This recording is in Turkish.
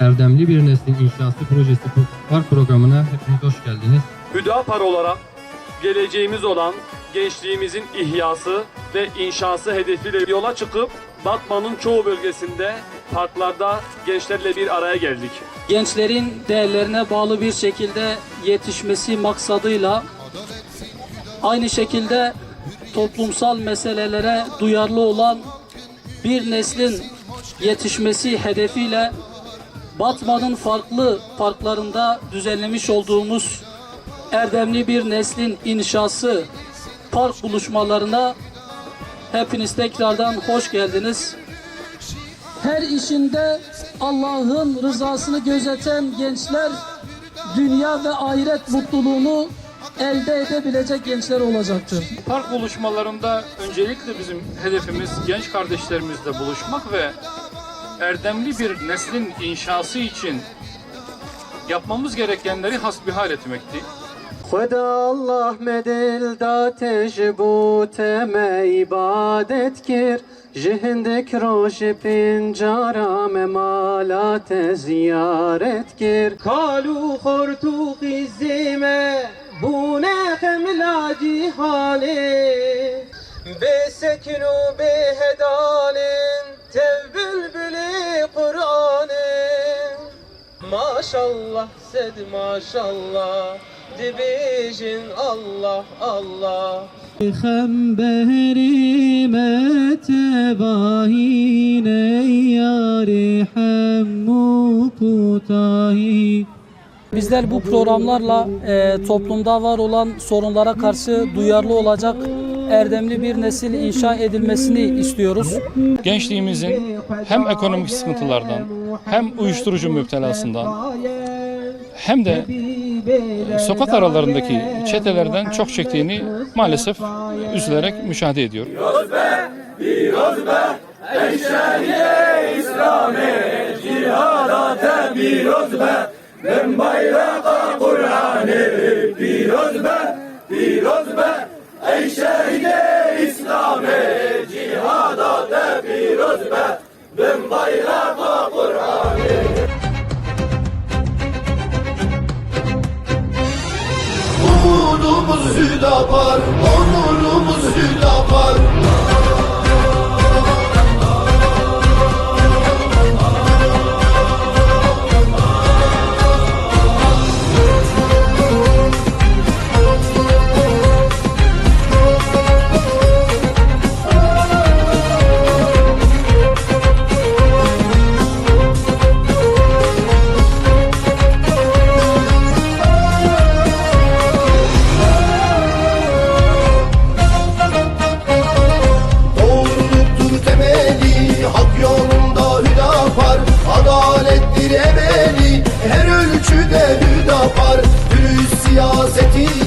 Erdemli Bir Neslin İnşası Projesi Park programına hepiniz hoş geldiniz. Hüdapar olarak geleceğimiz olan gençliğimizin ihyası ve inşası hedefiyle yola çıkıp Batman'ın çoğu bölgesinde parklarda gençlerle bir araya geldik. gençlerin değerlerine bağlı bir şekilde yetişmesi maksadıyla aynı şekilde toplumsal meselelere duyarlı olan bir neslin yetişmesi hedefiyle Batman'ın farklı parklarında düzenlemiş olduğumuz erdemli bir neslin inşası park buluşmalarına hepiniz tekrardan hoş geldiniz. Her işinde Allah'ın rızasını gözeten gençler dünya ve ahiret mutluluğunu elde edebilecek gençler olacaktır. Park buluşmalarında öncelikle bizim hedefimiz genç kardeşlerimizle buluşmak ve erdemli bir neslin inşası için yapmamız gerekenleri hasbihal etmekti. Xweda Allah medil da tejbu teme ibadet kir. Ji hindik pincara me ziyaret kir. Kalu xortu qizime bune xemla cihale Be sekin be hedalin tev maşallah sed maşallah. Dibijin Allah Allah. Hem behrime tebahine yari hem mukutahi Bizler bu programlarla e, toplumda var olan sorunlara karşı duyarlı olacak erdemli bir nesil inşa edilmesini istiyoruz. Gençliğimizin hem ekonomik sıkıntılardan hem uyuşturucu müptelasından hem de sokak aralarındaki çetelerden çok çektiğini maalesef üzülerek müşahede ediyor. Umudumuz Hüdapar, onurumuz Hüdapar. Siyasetin